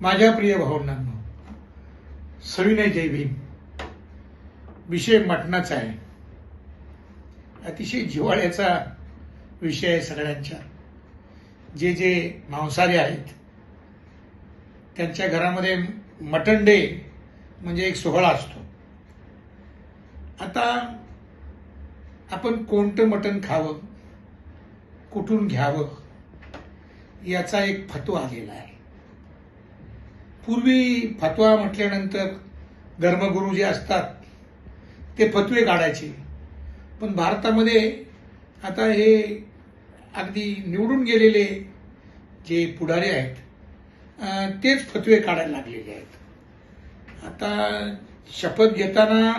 माझ्या प्रिय भावंडांनो सविनय जय भीम. विषय मटणाचा आहे. अतिशय जिव्हाळ्याचा विषय आहे सगळ्यांच्या. जे जे मांसाहारी आहेत त्यांच्या घरामध्ये मटण डे म्हणजे एक सोहळा असतो. आता आपण कोणतं मटण खावं कुठून घ्यावं याचा एक फतवा आलेला आहे. पूर्वी फतवा म्हटल्यानंतर धर्मगुरू जे असतात ते फतवे काढायचे. पण भारतामध्ये आता हे अगदी निवडून गेलेले जे पुढारी आहेत तेच फतवे काढायला लागलेले आहेत. आता शपथ घेताना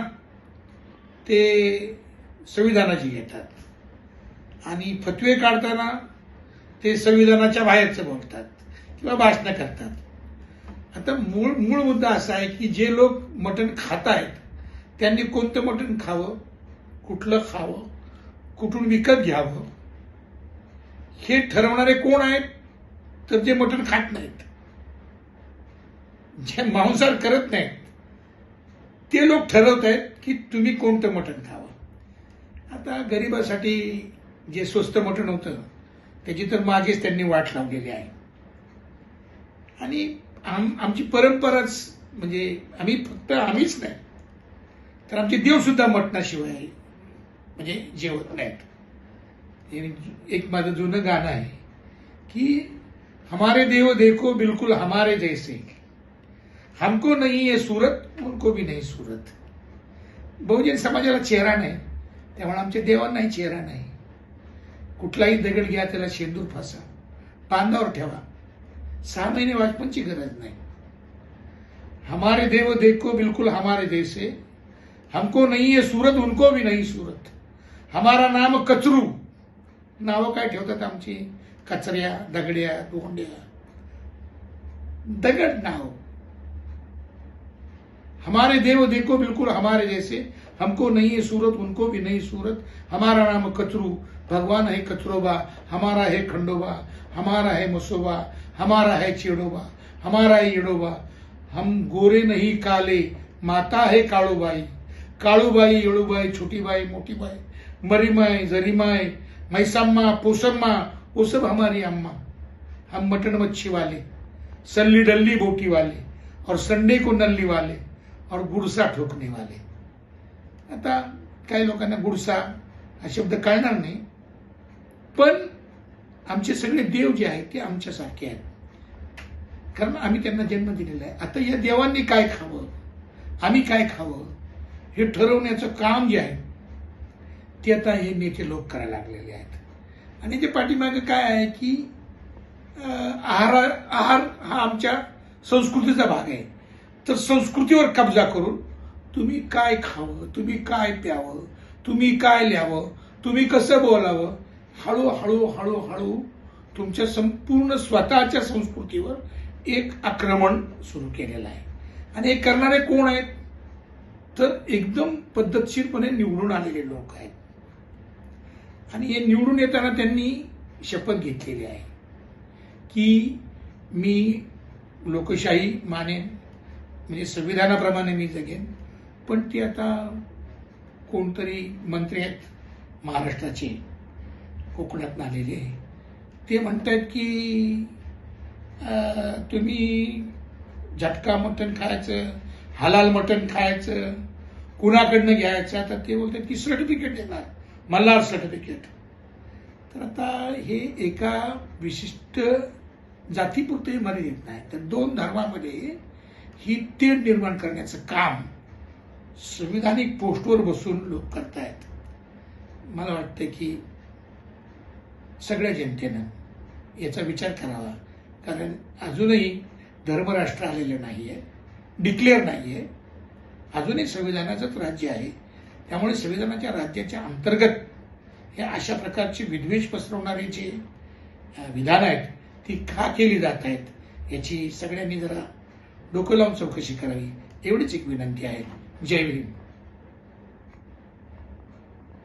ते संविधानाची घेतात आणि फतवे काढताना ते संविधानाच्या बाहेरचं बोलतात किंवा भाषणं करतात. आता मूळ मूळ मुद्दा असा आहे की जे लोक मटण खात आहेत त्यांनी कोणतं मटण खावं कुठलं खावं कुठून विकत घ्यावं हे ठरवणारे कोण आहेत तर जे मटण खात नाहीत. जे मांसाहार करत नाहीत ते लोक ठरवत आहेत की तुम्ही कोणतं मटण खावं. आता गरिबासाठी जे स्वस्त मटण होतं त्याची तर मागेच त्यांनी वाट लावलेली आहे. आणि आम आमची परंपराच म्हणजे आम्ही फक्त आम्हीच नाही. तर आमचे देव सुद्धा मटणाशिवाय म्हणजे जेवत नाहीत. एक माझं जुनं गाणं आहे की हमारे देव देखो बिलकुल हमारे जैसे. हमको नाही आहे सूरत उनको भी नाही सूरत. बहुजन समाजाला चेहरा नाही. त्यामुळे आमच्या देवांनाही चेहरा नाही. कुठलाही दगड घ्या त्याला शेंदूर फासा. बांधावर ठेवा. सहा महिने वाचपणची गरज नाही। हमारे देव देखो बिलकुल हमारे जैसे हमको नहीं है सूरत उनको भी नहीं सूरत। हमारा नाम कचरू। नावं काय ठेवतात आमची कचऱ्या दगड्या दोंड्या दगड नाव। हमारे देव देखो बिल्कुल हमारे जैसे हमको नहीं है सूरत उनको भी नहीं सूरत। हमारा नाम कचरू भगवान है कचरोबा हमारा है खंडोबा हमारा है मसोबा हमारा है चेडोबा हमारा है येडोबा। हम गोरे नहीं काले माता है काळूबाई। काळूबाई येळूबाई छोटीबाई मोटीबाई मरीमाई जरीमाई मैसाम्मा पोसम्मा वो सब हमारी अम्मा। हम मटन मच्छी वाले सल्ली डल्ली बोटी वाले और संडे को नल्ली वाले और गुडसा ठोकने वाले। आता काही लोकांना गुडसा हा शब्द कळणार नाही. पण आमचे सगळे देव जे आहेत ते आमच्यासारखे आहेत. कारण आम्ही त्यांना जन्म दिलेला आहे. आता या देवांनी काय खावं? आम्ही काय खावं? हे ठरवण्याचं काम जे आहे ते आता हे नेते लोक करायला लागलेले आहेत. आणि ते पाठीमागे काय आहे की आहार आहार हा आमच्या संस्कृतीचा भाग आहे. तर संस्कृतीवर कब्जा करून तुम्ही काय खावं तुम्ही काय प्यावं तुम्ही काय लिहावं तुम्ही कसं बोलावं हळूहळू हळूहळू तुमच्या संपूर्ण स्वतःच्या संस्कृतीवर एक आक्रमण सुरू केलेलं आहे. आणि हे करणारे कोण आहेत? तर एकदम पद्धतशीरपणे निवडून आलेले लोक आहेत. आणि हे निवडून येताना त्यांनी शपथ घेतलेली आहे की मी लोकशाही मानेन म्हणजे संविधानाप्रमाणे मी जगेन. पण ती आता कोणतरी मंत्री आहेत महाराष्ट्राचे कोकणात आलेले ते म्हणतात की तुम्ही झटका मटण खायचं हलाल मटण खायचं कुणाकडनं घ्यायचं तर ते बोलतात की सर्टिफिकेट देणार मल्हार सर्टिफिकेट. तर आता हे एका विशिष्ट जातीपुरते मर्यादित नाही. तर दोन धर्मामध्ये ही तेढ निर्माण करण्याचं काम संविधानिक पोस्टवर बसून लोक करतायत. मला वाटतं की सगळ्या जनतेनं याचा विचार करावा. कारण अजूनही धर्मराष्ट्र आलेलं आहे डिक्लेअर नाही आहे अजूनही संविधानाचंच राज्य आहे. त्यामुळे संविधानाच्या राज्याच्या अंतर्गत हे अशा प्रकारचे विद्वेष पसरवणारे जे विधानं आहेत ती का केली जात आहेत याची सगळ्यांनी जरा डोकं लावून चौकशी करावी एवढीच एक विनंती आहे. जय भीम.